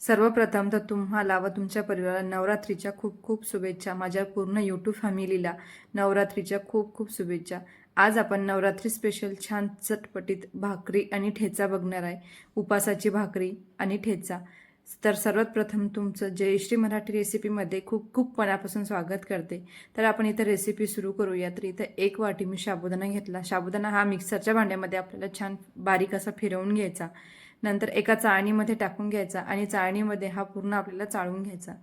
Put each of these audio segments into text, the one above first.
सर्वप्रथम तर तुम्हाला व तुमच्या परिवाराला नवरात्रीच्या खूप खूप शुभेच्छा. माझ्या पूर्ण यूट्यूब फॅमिलीला नवरात्रीच्या खूप खूप शुभेच्छा. आज आपण नवरात्री स्पेशल छान चटपटीत भाकरी आणि ठेचा बघणार आहे. उपासाची भाकरी आणि ठेचा. तर सर्वात प्रथम तुमचं जयश्री मराठी रेसिपीमध्ये खूप खूप मनापासून स्वागत करते. तर आपण इथं रेसिपी सुरू करूया तर इथं एक वाटी मी साबुदाणा घेतला. साबुदाणा हा मिक्सरच्या भांड्यामध्ये आपल्याला छान बारीक असा फिरवून घ्यायचा. नंतर एका चाळणीमध्ये टाकून घ्यायचा आणि चाळणीमध्ये हा पूर्ण आपल्याला चाळून घ्यायचा.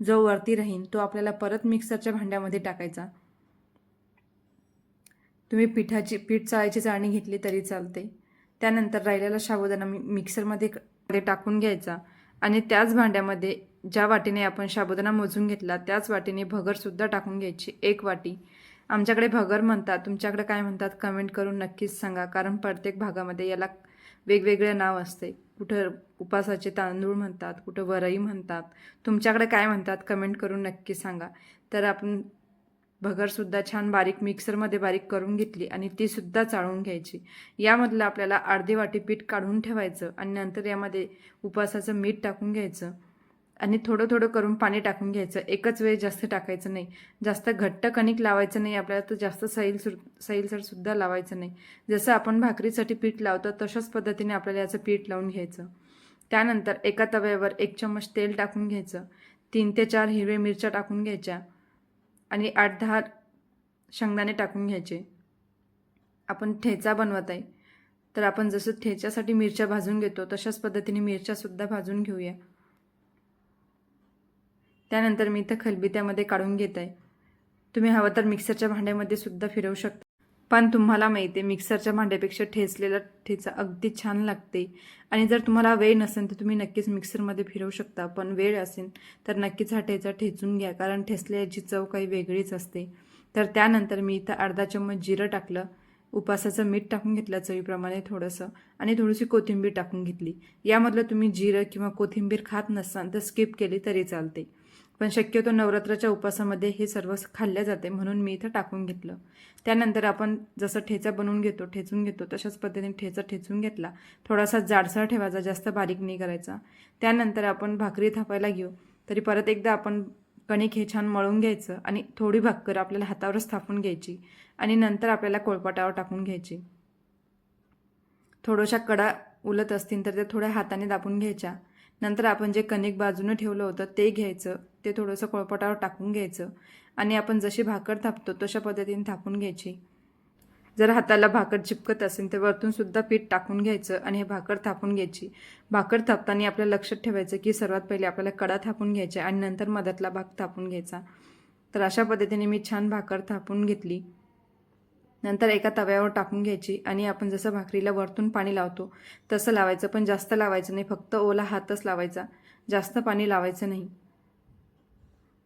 जो वरती राहील तो आपल्याला परत मिक्सरच्या भांड्यामध्ये टाकायचा. तुम्ही पिठाची पीठ चाळायची चाळणी घेतली तरी चालते. त्यानंतर राहिलेला साबुदाणा मी मिक्सरमध्ये मध्ये टाकून घ्यायचा आणि त्याच भांड्यामध्ये ज्या वाटीने आपण साबुदाणा मोजून घेतला त्याच वाटीने भगरसुद्धा टाकून घ्यायची एक वाटी. आमच्याकडे भगर म्हणतात. तुमच्याकडे काय म्हणतात? कमेंट करून नक्कीच सांगा. कारण प्रत्येक भागामध्ये याला वेगवेगळे नाव असते. कुठं उपासाचे तांदूळ म्हणतात कुठं वरई म्हणतात. तुमच्याकडे काय म्हणतात कमेंट करून नक्की सांगा. तर आपण भगरसुद्धा छान बारीक मिक्सरमध्ये बारीक करून घेतली आणि तीसुद्धा चाळून घ्यायची. यामधलं आपल्याला अर्धी वाटी पीठ काढून ठेवायचं आणि नंतर यामध्ये उपासाचं मीठ टाकून घ्यायचं. आणि थोडं थोडं करून पाणी टाकून घ्यायचं. एकच वेळ जास्त टाकायचं नाही. जास्त घट्ट कणिक लावायचं नाही. आपल्याला तर जास्त सैल सुर सैलसरसुद्धा लावायचं नाही. जसं आपण भाकरीसाठी पीठ लावतो तशाच पद्धतीने आपल्याला याचं पीठ लावून घ्यायचं. त्यानंतर एका तव्यावर एक चम्मच तेल टाकून घ्यायचं. तीन ते चार हिरवे मिरच्या टाकून घ्यायच्या. आणि आठ दहा शेंगदाणे टाकून घ्यायचे. आपण ठेचा बनवत आहे. तर आपण जसं ठेच्यासाठी मिरच्या भाजून घेतो तशाच पद्धतीने मिरच्यासुद्धा भाजून घेऊया. त्यानंतर मी इथं खलबित्यामध्ये काढून घेत आहे तुम्ही हवं तर मिक्सरच्या भांड्यामध्ये सुद्धा फिरवू शकता. पण तुम्हाला माहिती आहे मिक्सरच्या भांड्यापेक्षा ठेचलेला ठेचा अगदी छान लागते. आणि जर तुम्हाला वेळ नसेल तर तुम्ही नक्कीच मिक्सरमध्ये फिरवू शकता. पण वेळ असेल तर नक्कीच हा ठेचा ठेचून घ्या कारण ठेचल्याची चव काही वेगळीच असते. तर त्यानंतर मी इथं अर्धा चम्मच जिरं टाकलं. उपासाचं मीठ टाकून घेतलं चवीप्रमाणे थोडंसं. आणि थोडीशी कोथिंबीर टाकून घेतली. यामधलं तुम्ही जिरं किंवा कोथिंबीर खात नसाल तर स्किप केली तरी चालते. पण शक्यतो नवरात्राच्या उपासामध्ये हे सर्व खाल्ले जाते म्हणून मी इथं टाकून घेतलं. त्यानंतर आपण जसं ठेचा बनवून घेतो ठेचून घेतो तशाच पद्धतीने ठेचा ठेचून घेतला. थोडासा जाडसर ठेवायचा जास्त बारीक नाही करायचा. त्यानंतर आपण भाकरी थापायला घेऊ. तरी परत एकदा आपण कणिक हे छान मळून घ्यायचं आणि थोडी भाकर आपल्याला हातावरच थापून घ्यायची आणि नंतर आपल्याला कोळपाटावर टाकून घ्यायची. थोड्याशा कडा उलत असतील तर त्या थोड्या हाताने दाबून घ्यायच्या. नंतर आपण जे कणिक बाजूनं ठेवलं होतं ते घ्यायचं. ते थोडंसं कोळपटावर टाकून घ्यायचं. आणि आपण जशी भाकर थापतो तशा पद्धतीने थापून घ्यायची. जर हाताला भाकर चिपकत असेल तर वरतूनसुद्धा पीठ टाकून घ्यायचं आणि हे भाकर थापून घ्यायची. भाकर थापताना आपल्या लक्षात ठेवायचं की सर्वात पहिले आपल्याला कडा थापून घ्यायचा आणि नंतर मधातला भाग थापून घ्यायचा. तर अशा पद्धतीने मी छान भाकर थापून घेतली. नंतर एका तव्यावर टाकून घ्यायची आणि आपण जसं भाकरीला वरतून पाणी लावतो तसं लावायचं. पण जास्त लावायचं नाही फक्त ओला हातच लावायचा. जास्त पाणी लावायचं नाही.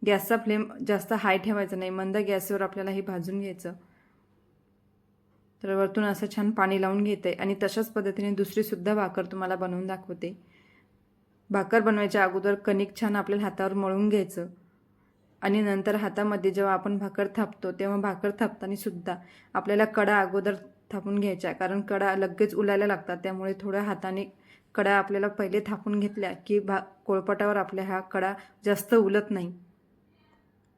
गॅसचा फ्लेम जास्त हाय ठेवायचा नाही मंद गॅसवर आपल्याला हे भाजून घ्यायचं. तर वरतून असं छान पाणी लावून घेते आणि तशाच पद्धतीने दुसरीसुद्धा भाकर तुम्हाला बनवून दाखवते. भाकर बनवायच्या अगोदर कणिक छान आपल्याला हातावर मळून घ्यायचं. आणि नंतर हातामध्ये जेव्हा आपण भाकर थापतो तेव्हा भाकर थापताना सुद्धा आपल्याला कडा अगोदर थापून घ्यायच्या. कारण कडा लगेच उलायला लागतात त्यामुळे थोड्या हाताने कडा आपल्याला पहिले थापून घेतल्या की भा कोळपटावर आपल्या हा कडा जास्त उलत नाही.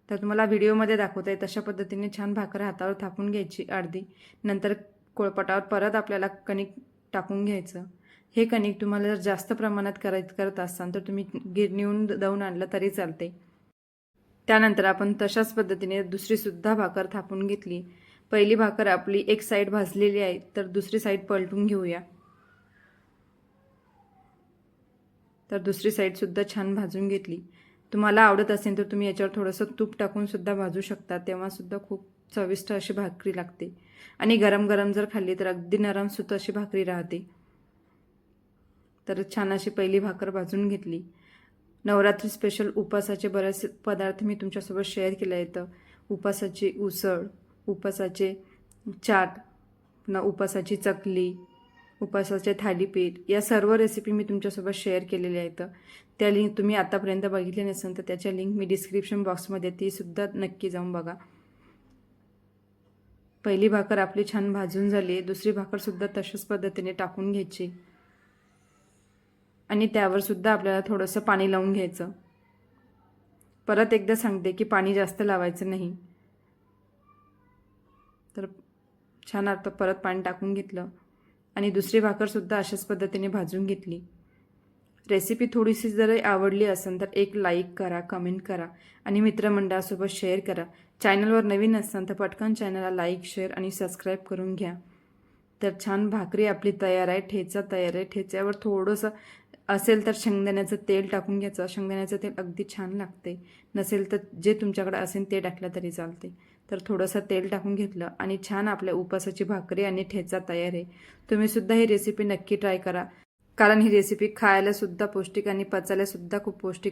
तर तुम्हाला व्हिडिओमध्ये दाखवत आहे तशा पद्धतीने छान भाकर हातावर थापून घ्यायची अर्धी. नंतर कोळपटावर परत आपल्याला कणिक टाकून घ्यायचं. हे कणिक तुम्हाला जर जास्त प्रमाणात कराय करत असाल तर तुम्ही गिरणीहून दळून आणलं तरी चालते त्यानंतर आपण तशाच पद्धतीने दुसरीसुद्धा भाकर थापून घेतली. पहिली भाकर आपली एक साईड भाजलेली आहे तर दुसरी साईड पलटून घेऊया. तर दुसरी साईडसुद्धा छान भाजून घेतली. तुम्हाला आवडत असेल तर तुम्ही याच्यावर थोडंसं तूप टाकून सुद्धा भाजू शकता. तेव्हासुद्धा खूप चविष्ट अशी भाकरी लागते. आणि गरम गरम जर खाल्ली तर अगदी नरम सुत अशी भाकरी राहते. तर छान अशी पहिली भाकर भाजून घेतली. नवरात्री स्पेशल उपासाचे बरेचसे पदार्थ मी तुमच्यासोबत शेअर केले आहेत. उपासाची उसळ उपासाचे चाट पुन्हा उपासाची चकली उपासाचे थालीपीठ या सर्व रेसिपी मी तुमच्यासोबत शेअर केलेल्या आहेत. त्या लिंक तुम्ही आतापर्यंत बघितले नसेल तर त्याच्या लिंक मी डिस्क्रिप्शन बॉक्समध्ये तीसुद्धा नक्की जाऊन बघा. पहिली भाकर आपली छान भाजून झाली दुसरी भाकरसुद्धा तशाच पद्धतीने टाकून घ्यायची. आणि त्यावरसुद्धा आपल्याला थोडंसं पाणी लावून घ्यायचं. परत एकदा सांगते की पाणी जास्त लावायचं नाही. तर छान आता परत पाणी टाकून घेतलं. आणि दुसरी भाकरसुद्धा अशाच पद्धतीने भाजून घेतली. रेसिपी थोडीशी जरी आवडली असेल तर एक लाईक करा कमेंट करा आणि मित्रमंडळासोबत शेअर करा. चॅनलवर नवीन असाल तर पटकन चॅनलला लाईक शेअर आणि सबस्क्राईब करून घ्या. तर छान भाकरी आपली तयार आहे ठेचा तयार आहे. ठेच्यावर थोडंसं असेल तर शेंगदाण्याचं तेल टाकून घ्यायचं. शेंगदाण्याचं तेल अगदी छान लागते. नसेल तर जे तुमच्याकडे असेल ते टाकलं तरी चालते. तर थोडंसं तेल टाकून घेतलं आणि छान आपल्या उपासाची भाकरी आणि ठेचा तयार आहे. तुम्ही सुद्धा ही रेसिपी नक्की ट्राय करा. कारण ही रेसिपी खायला सुद्धा पौष्टिक आणि पचायला सुद्धा खूप पौष्टिक